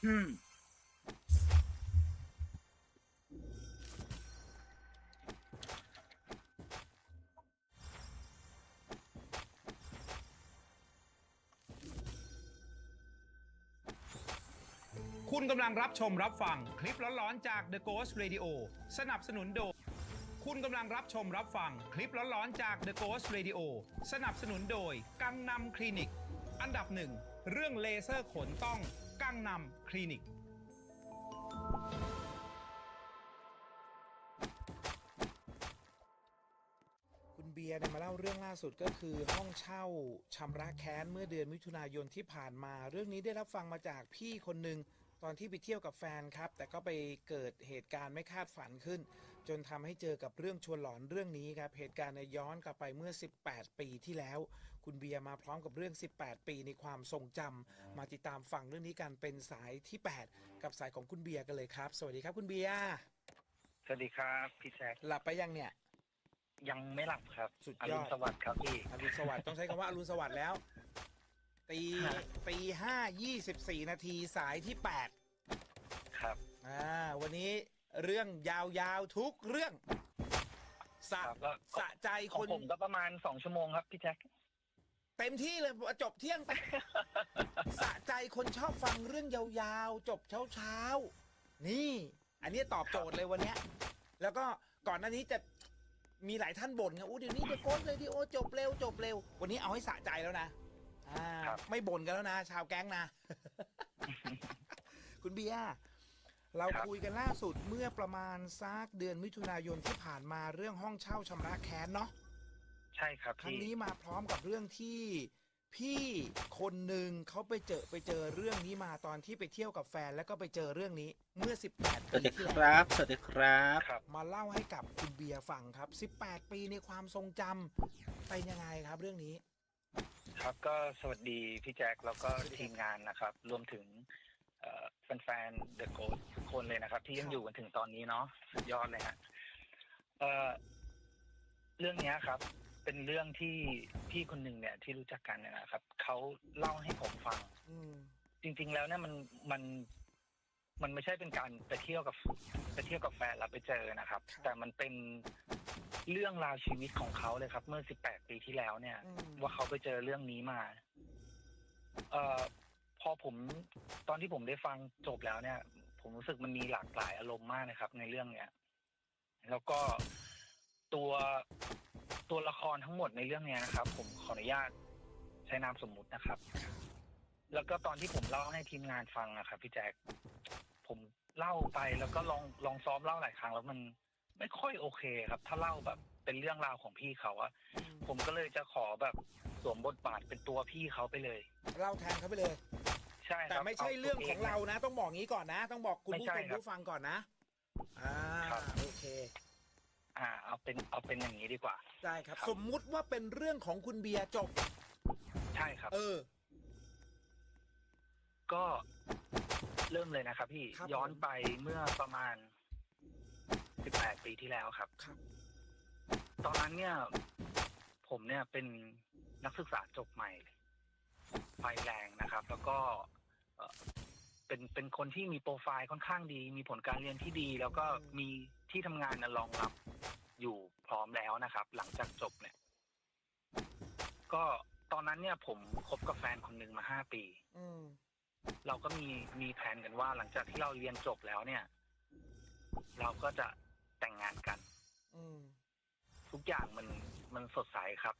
คุณกำลังรับชมรับฟังคลิปร้อนๆจาก The Ghost Radio สนับสนุนโดย คุณกำลังรับชมรับฟังคลิปร้อนๆจาก The Ghost Radio สนับสนุนโดยกังนำคลินิก อันดับหนึ่ง เรื่องเลเซอร์ขนต้อง กังนำคลินิก คุณเบียร์เนี่ยมาเล่าเรื่องล่าสุดก็คือห้องเช่าชำระแค้นเมื่อเดือนมิถุนายนที่ผ่านมา เรื่องนี้ได้รับฟังมาจากพี่คนหนึ่งตอนที่ไปเที่ยวกับแฟนครับ แต่ก็ไปเกิดเหตุการณ์ไม่คาดฝันขึ้น จนทำให้เจอกับเรื่องชวนหลอนเรื่องนี้ครับเหตุการณ์เนี่ยย้อนกลับไปเมื่อ 18 ปีที่แล้ว คุณเบียร์มาพร้อมกับเรื่อง 18 ปีในความทรงจำมาติดตามฟังเรื่องนี้กันเป็นสายที่ 8 กับสายของคุณเบียร์กันเลยครับ สวัสดีครับคุณเบียร์สวัสดีครับพี่แซคหลับไปยังเนี่ย ยังไม่หลับครับสุดอยอดรุณสวัสดิ์ครับพี่อรุณสวัสดิ์ต้องใช้คำว่าอรุณสวัสดิ์แล้ว ตีฮะตีห้ายี่สิบสี่นาทีสายที่แปดครับ อ่า วันนี้ เรื่องยาวๆทุกเรื่องสะครับแล้วสะใจขคองนผมก็ประมาณสองชั่วโมงครับพี่แจ็ค เต็มที่เลยจบเที่ยงไป สะใจคนชอบฟังเรื่องยาวๆ จบเช้าๆ นี่ อันนี้ตอบโจทย์เลยวันเนี้ย แล้วก็ก่อนหน้านี้จะมีหลายท่านบ่นไงอู้เดี๋ยวนี้เดโกนเลยดีโอจบเร็วจบเร็ว วันนี้เอาให้สะใจแล้วนะอ่าไม่บ่นกันแล้วนะ ชาวแก๊งนะ คุณเบียร์ เราคุยกันล่าสุดเมื่อประมาณซักเดือนมิถุนายนที่ผ่านมาเรื่องห้องเช่าชำระแค้นเนาะใช่ครับครั้งพี่นี้มาพร้อมกับเรื่องที่พี่คนหนึ่งเขาไปเจอไปเจอเรื่องนี้มาตอนที่ไปเที่ยวกับแฟนแล้วก็ไปเจอเรื่องนี้เมื่อ 18สปีวัสดีที่คแล้วรับ สวัสดีครับครับ มาเล่าให้กับคุณเบียร์ฟังครับ 18 ปีในความทรงจำเป็นยังไงครับเรื่องนี้ ครับก็สวัสดีพี่แจ็คแล้วก็ทีมงานนะครับ รวมถึงเอ่อ แฟนๆ The Ghost ทุกคนเลยนะครับ ที่ยัคงรับอยู่กันถึงตอนนี้เนาะสุดยอดเลยฮะเอ่อเรื่องเนี้ยครับ เป็นเรื่องที่พี่คนหนึ่งเนี่ย ที่รู้จักกันเนี่ยนะครับเขาเล่าให้ผมฟัง อืม จริง ๆ แล้วเนี่ยมันมันมันไม่ใช่เป็นการไปเที่ยวกับไปเที่ยวกับแฟนแล้วไปเจอนะครับ แต่มันเป็นเรื่องราวชีวิตของเขาเลยครับ เมื่อ18ปีที่แล้วเนี่ย อืม ว่าเขาไปเจอเรื่องนี้มา เอ่อ พอผมตอนที่ผมได้ฟังจบแล้วเนี่ย ผมรู้สึกมันมีหลากหลายอารมณ์มากนะครับ ในเรื่องเนี้ย แล้วก็ตัวตัวละครทั้งหมดในเรื่องเนี้ยนะครับ ผมขออนุญาตใช้นามสมมุตินะครับ แล้วก็ตอนที่ผมเล่าให้ทีมงานฟังนะครับพี่แจ๊คผมเล่าไปแล้วก็ลองลองซ้อมเล่าหลายครั้งแล้วมัน ไม่ค่อยโอเคครับ ถ้าเล่าแบบเป็นเรื่องราวของพี่เขาอะผมก็เลยจะขอแบบสวมบทบาทเป็นตัวพี่เขาไปเลย เล่าแทนเขาไปเลย ใช่ครับแต่ไม่ใช่เรื่องของเรานะ ต้องบอกงี้ก่อนนะ ต้องบอกคุณไม่ผู้ใช่ชมครับผู้ฟังก่อนนะ อ่าครับโอเค อ่า เอาเป็นเอาเป็นอย่างนี้ดีกว่าได้ครับครับ สมมุติว่าเป็นเรื่องของคุณเบียร์จบ ใช่ครับ เออ ก็เริ่มเลยนะครับพี่ครับย้อนผมไปเมื่อประมาณ 18 ปีที่แล้วครับ ครับ ตอนนั้นเนี่ย ผมเนี่ยเป็นนักศึกษาจบใหม่เลยไฟแรงนะครับ แล้วก็เอ่อเป็นเป็นคนที่มีโปรไฟล์ค่อนข้างดี มีผลการเรียนที่ดี แล้วก็มีที่ทำงานนะรองรับอยู่พร้อมแล้วนะครับ หลังจากจบเนี่ย ก็ตอนนั้นเนี่ย ผมคบกับแฟนคนหนึ่งมาห้าปี อืม เราก็มีมีแผนกันว่าหลังจากที่เราเรียนจบแล้วเนี่ย เราก็จะ แต่งงานกันอืมทุกอย่างมันมันสดใสครับ